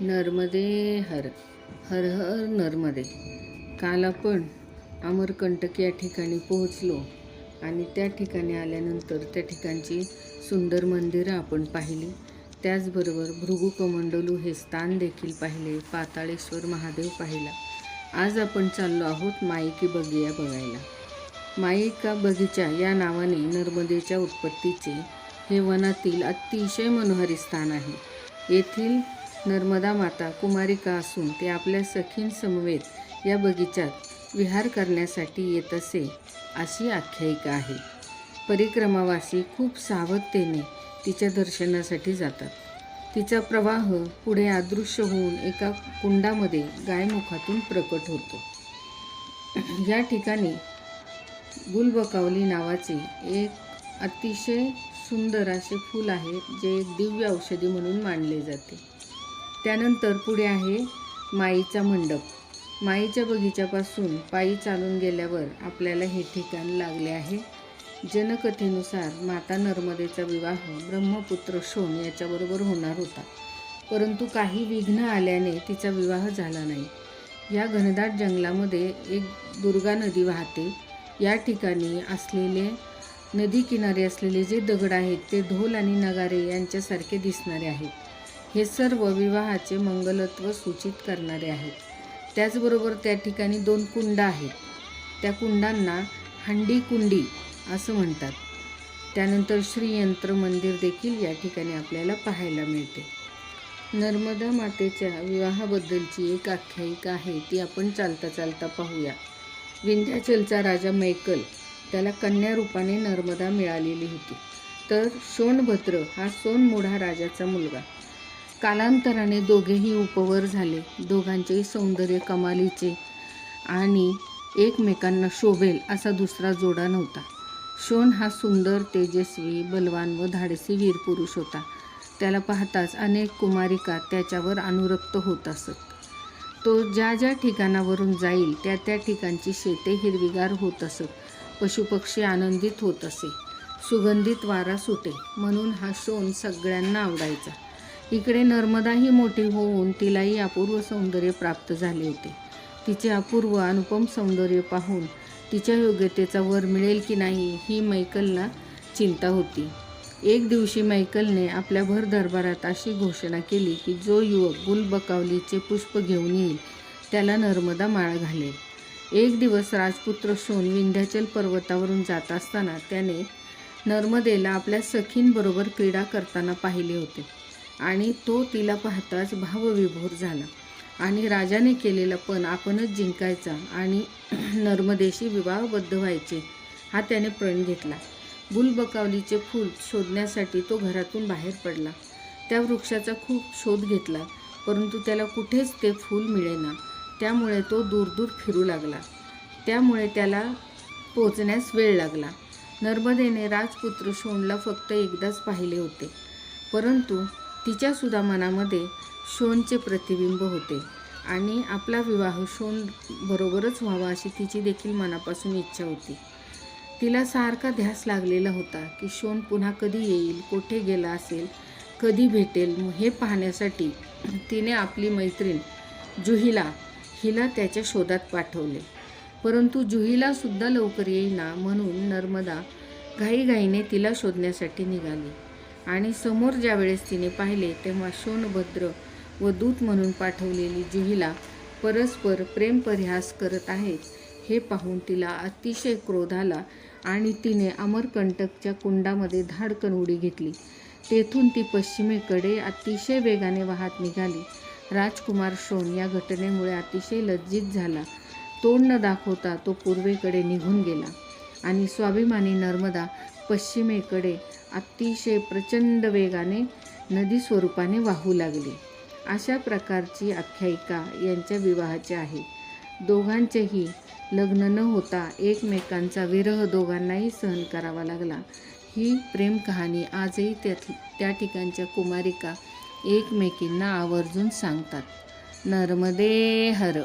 नर्मदे हर हर हर नर्मदे. काल आपण अमरकंटक या ठिकाणी पोहोचलो आणि त्या ठिकाणी आल्यानंतर त्या ठिकाणची सुंदर मंदिरं आपण पाहिली. त्याचबरोबर भृगु कमंडलू हे स्थान देखील पाहिले पाताळेश्वर महादेव पाहिला. आज आपण चाललो आहोत माईकी बगिया बघायला. माईका बगीचा या नावाने नर्मदेच्या उत्पत्तीचे हे वनातील अतिशय मनोहरी स्थान आहे. येथील नर्मदा माता कुमारिका असून ते आपल्या सखींसमवेत या बगीचात विहार करण्यासाठी येत असे अशी आख्यायिका आहे. परिक्रमावासी खूप सावधतेने तिच्या दर्शनासाठी जातात. तिचा प्रवाह पुढे अदृश्य होऊन एका कुंडामध्ये गायमुखातून प्रकट होतो. या ठिकाणी गुलबकावली नावाचे एक अतिशय सुंदर असे फूल आहे जे दिव्य औषधी म्हणून मानले जाते. त्यानंतर पुढे आहे माईचा मंडप. माईच्या बगीच्यापासून पायी चालून गेल्यावर आपल्याला हे ठिकाण लागले आहे. जनकथेनुसार माता नर्मदेचा विवाह ब्रह्मपुत्र शोण याच्याबरोबर होणार होता. परंतु काही विघ्न आल्याने तिचा विवाह झाला नाही. या घनदाट जंगलामध्ये एक दुर्गा नदी वाहते. या ठिकाणी असलेले नदी किनारी असलेले जे दगड आहेत ते ढोल आणि नगारे यांच्यासारखे दिसणारे आहेत. हे सर्व विवाहाचे मंगलत्व सूचित करणारे आहेत. त्याचबरोबर त्या ठिकाणी दोन कुंड आहेत. त्या कुंडांना हंडी कुंडी असं म्हणतात. त्यानंतर श्रीयंत्र मंदिर देखील या ठिकाणी आपल्याला पाहायला मिळते. नर्मदा मातेच्या विवाहाबद्दलची एक आख्यायिका आहे ती आपण चालता चालता पाहूया. विंध्याचलचा राजा मैकल त्याला कन्या रूपाने नर्मदा मिळालेली होती. तर सोनभद्र हा सोनमोढा राजाचा मुलगा. कालांतराने दोघेही उपवर झाले. दोघांचेही सौंदर्य कमालीचे आणि एकमेकांना शोभेल असा दुसरा जोडा नव्हता. शोण हा सुंदर तेजस्वी बलवान व धाडसी वीर पुरुष होता. त्याला पाहताच अनेक कुमारिका त्याच्यावर अनुरक्त होत असत. तो ज्या ज्या ठिकाणावरून जाईल त्या त्या ठिकाणची शेते हिरवीगार होत असत. पशुपक्षी आनंदित होत असे. सुगंधित वारा सुटे. म्हणून हा शोण सगळ्यांना आवडायचा. इकडे नर्मदाही मोठी होऊन तिलाही अपूर्व सौंदर्य प्राप्त झाले होते. तिचे अपूर्व अनुपम सौंदर्य पाहून तिच्या योग्यतेचा वर मिळेल की नाही ही मैकलला चिंता होती. एक दिवशी मैकलने आपल्या भर दरबारात अशी घोषणा केली की जो युवक गुलबकावलीचे पुष्प घेऊन येईल त्याला नर्मदा माळ घालेल. एक दिवस राजपुत्र सोन विंध्याचल पर्वतावरून जात असताना त्याने नर्मदेला आपल्या सखींबरोबर क्रीडा करताना पाहिले होते. आणि तो तिला पाहताच भावविभोर झाला. आणि राजाने केलेला पण आपणच जिंकायचा आणि नर्मदेशी विवाहबद्ध व्हायचे हा त्याने प्रण घेतला. गुलबकावलीचे फूल शोधण्यासाठी तो घरातून बाहेर पडला. त्या वृक्षाचा खूप शोध घेतला परंतु त्याला कुठेच ते फूल मिळेना. त्यामुळे तो दूरदूर फिरू लागला. त्यामुळे त्याला पोचण्यास वेळ लागला. नर्मदेने राजपुत्र शोणला फक्त एकदाच पाहिले होते. परंतु तिच्यासुद्धा मनामध्ये शोनचे प्रतिबिंब होते. आणि आपला विवाह शोन बरोबरच व्हावा अशी तिची देखील मनापासून इच्छा होती. तिला सारखा ध्यास लागलेला होता की शोन पुन्हा कधी येईल कुठे गेला असेल कधी भेटेल हे पाहण्यासाठी तिने आपली मैत्रीण जुहीला हिला त्याच्या शोधात पाठवले. परंतु जुहीलासुद्धा लवकर येईना म्हणून नर्मदा घाईघाईने तिला शोधण्यासाठी निघाली. आणि समोर ज्यावेळेस तिने पाहिले तेव्हा शोनभद्र व दूत म्हणून पाठवलेली जुहिला परस्पर प्रेमपरिहास करत आहेत. हे पाहून तिला अतिशय क्रोध आला आणि तिने अमरकंटकच्या कुंडामध्ये धाडकन उडी घेतली. तेथून ती पश्चिमेकडे अतिशय वेगाने वाहत निघाली. राजकुमार शोन या घटनेमुळे अतिशय लज्जित झाला. तोंड न दाखवता तो पूर्वेकडे निघून गेला आणि स्वाभिमानी नर्मदा पश्चिमेकडे अतिशय प्रचंड वेगाने नदी स्वरूपाने वाहू लागली. अशा प्रकारची आख्यायिका यांच्या विवाहाची आहे. दोघांचेही लग्न न होता एकमेकांचा विरह दोघांनाही सहन करावा लागला. ही प्रेम कहाणी आजही त्यात त्या ठिकाणच्या कुमारिका एकमेकींना आवर्जून सांगतात. नर्मदे हर